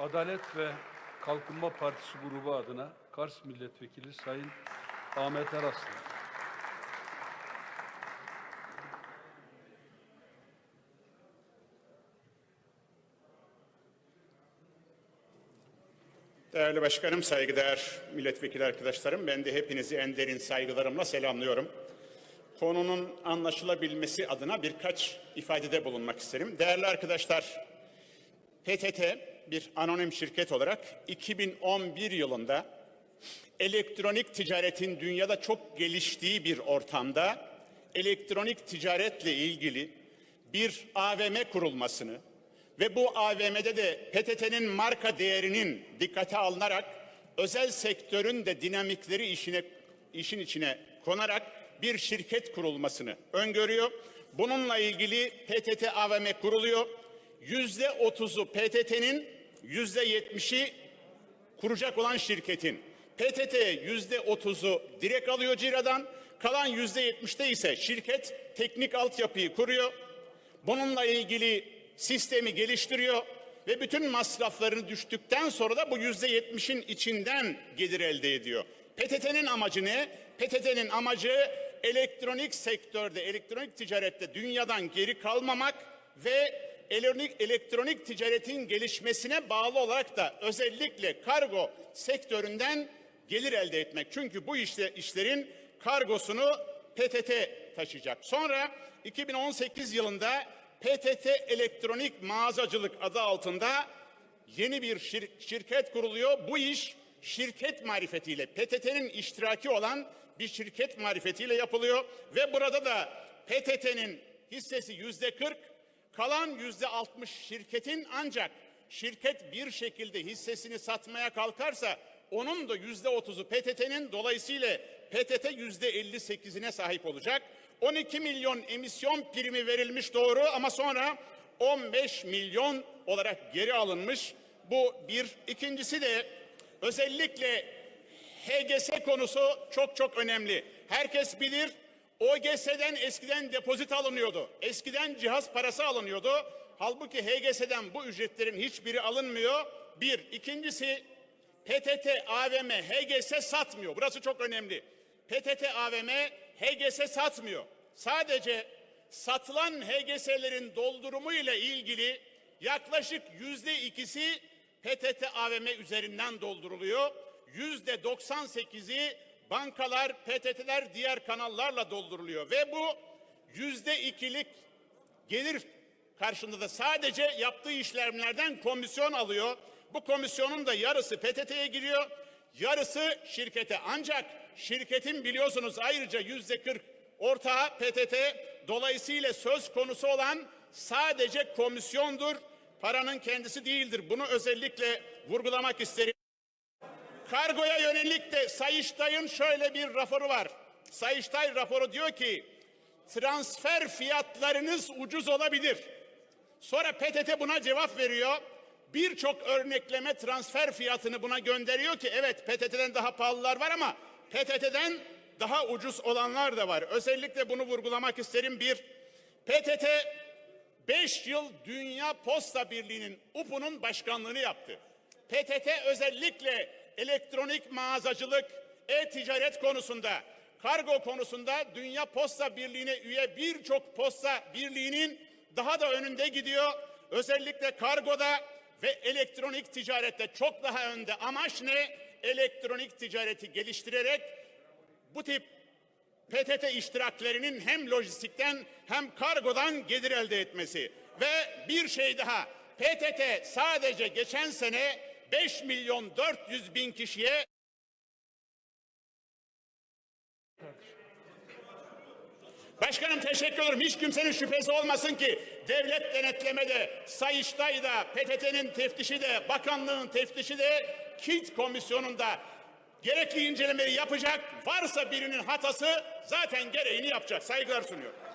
Adalet ve Kalkınma Partisi grubu adına Kars Milletvekili Sayın Ahmet Eraslan. Değerli başkanım, saygıdeğer milletvekili arkadaşlarım, ben de hepinizi en derin saygılarımla selamlıyorum. Konunun anlaşılabilmesi adına birkaç ifadede bulunmak isterim. Değerli arkadaşlar, PTT bir anonim şirket olarak 2011 yılında elektronik ticaretin dünyada çok geliştiği bir ortamda elektronik ticaretle ilgili bir AVM kurulmasını ve bu AVM'de de PTT'nin marka değerinin dikkate alınarak özel sektörün de dinamikleri işine işin içine konarak bir şirket kurulmasını öngörüyor. Bununla ilgili PTT AVM kuruluyor. Yüzde otuzu PTT'nin, yüzde yetmişi kuracak olan şirketin. PTT yüzde otuzu direkt alıyor ciradan, kalan yüzde yetmişte ise şirket teknik altyapıyı kuruyor. Bununla ilgili sistemi geliştiriyor ve bütün masraflarını düştükten sonra da bu yüzde yetmişin içinden gelir elde ediyor. PTT'nin amacı ne? PTT'nin amacı elektronik sektörde, elektronik ticarette dünyadan geri kalmamak ve elektronik, elektronik ticaretin gelişmesine bağlı olarak da özellikle kargo sektöründen gelir elde etmek. Çünkü bu işte işlerin kargosunu PTT taşıyacak. Sonra 2018 yılında PTT Elektronik Mağazacılık adı altında yeni bir şir- şirket kuruluyor. Bu iş şirket marifetiyle, PTT'nin iştiraki olan bir şirket marifetiyle yapılıyor ve burada da PTT'nin hissesi yüzde 40, kalan yüzde 60 şirketin ancak şirket bir şekilde hissesini satmaya kalkarsa onun da yüzde 30'u PTT'nin dolayısıyla PTT yüzde 58'ine sahip olacak. 12 milyon emisyon primi verilmiş doğru ama sonra 15 milyon olarak geri alınmış. Bu bir. İkincisi de özellikle HGS konusu çok çok önemli. Herkes bilir OGS'den eskiden depozit alınıyordu. Eskiden cihaz parası alınıyordu. Halbuki HGS'den bu ücretlerin hiçbiri alınmıyor. Bir. İkincisi PTT AVM HGS satmıyor. Burası çok önemli. PTT AVM HGS satmıyor. Sadece satılan HGS'lerin doldurumu ile ilgili yaklaşık yüzde ikisi PTT AVM üzerinden dolduruluyor. Yüzde 98'i bankalar, PTT'ler diğer kanallarla dolduruluyor ve bu yüzde ikilik gelir karşılığında da sadece yaptığı işlemlerden komisyon alıyor. Bu komisyonun da yarısı PTT'ye giriyor, yarısı şirkete. Ancak şirketin biliyorsunuz ayrıca yüzde 40 ortağı PTT. Dolayısıyla söz konusu olan sadece komisyondur. Paranın kendisi değildir. Bunu özellikle vurgulamak isterim. Kargoya yönelik de Sayıştay'ın şöyle bir raporu var. Sayıştay raporu diyor ki transfer fiyatlarınız ucuz olabilir. Sonra PTT buna cevap veriyor. Birçok örnekleme transfer fiyatını buna gönderiyor ki evet PTT'den daha pahalılar var ama PTT'den daha ucuz olanlar da var. Özellikle bunu vurgulamak isterim. Bir, PTT 5 yıl Dünya Posta Birliği'nin UPU'nun başkanlığını yaptı. PTT özellikle elektronik mağazacılık, e-ticaret konusunda, kargo konusunda Dünya Posta Birliği'ne üye birçok posta birliğinin daha da önünde gidiyor. Özellikle kargoda ve elektronik ticarette çok daha önde. Amaç ne? Elektronik ticareti geliştirerek bu tip PTT iştiraklerinin hem lojistikten hem kargodan gelir elde etmesi. Ve bir şey daha. PTT sadece geçen sene 5 milyon 400 bin kişiye Başkanım teşekkür ederim. Hiç kimsenin şüphesi olmasın ki devlet denetlemede, Sayıştay'da, PTT'nin teftişi de, bakanlığın teftişi de, KİT komisyonunda gerekli incelemeyi yapacak. Varsa birinin hatası zaten gereğini yapacak. Saygılar sunuyorum.